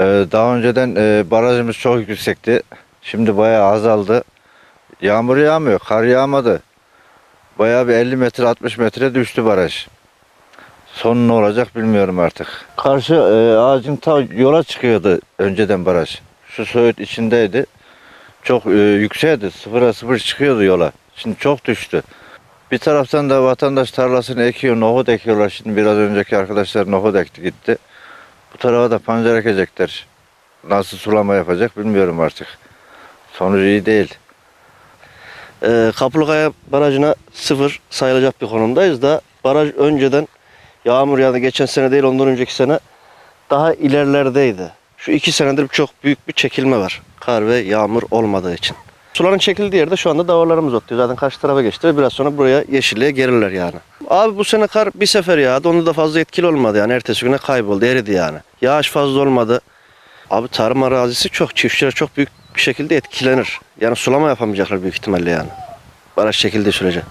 Ee, daha önceden e, barajımız çok yüksekti. Şimdi bayağı azaldı. Yağmur yağmıyor, kar yağmadı. Bayağı bir 50 metre 60 metre düştü baraj. Son ne olacak bilmiyorum artık. Karşı e, ağacın ta yola çıkıyordu önceden baraj. Şu söğüt içindeydi. Çok e. Sıfıra sıfır çıkıyordu yola. Şimdi çok düştü. Bir taraftan da vatandaş tarlasını ekiyor, nohut ekiyorlar. Şimdi biraz önceki arkadaşlar nohut ekti gitti. Bu tarafa da pancar ekecekler. Nasıl sulama yapacak bilmiyorum artık. Sonucu iyi değil. Ee, Kaplıkaya Barajı'na sıfır sayılacak bir konumdayız da baraj önceden yağmur yağdı geçen sene değil ondan önceki sene daha ilerlerdeydi. Şu iki senedir çok büyük bir çekilme var. Kar ve yağmur olmadığı için. Suların çekildiği yerde şu anda davarlarımız otluyor. Zaten karşı tarafa geçti ve biraz sonra buraya yeşilliğe gelirler yani. Abi bu sene kar bir sefer yağdı. Onda da fazla etkili olmadı yani. Ertesi güne kayboldu, eridi yani. Yağış fazla olmadı. Abi tarım arazisi çok, çiftçiler çok büyük bir şekilde etkilenir. Yani sulama yapamayacaklar büyük ihtimalle yani. Baraj çekildiği sürece.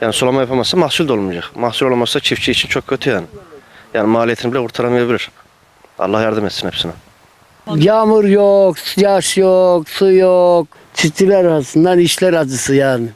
Yani sulama yapamazsa mahsul de olmayacak. Mahsul olamazsa çiftçi için çok kötü yani. Yani maliyetini bile kurtaramayabilir. Allah yardım etsin hepsine. Yağmur yok, yağış yok, su yok. Çiftçiler arasından işler acısı yani.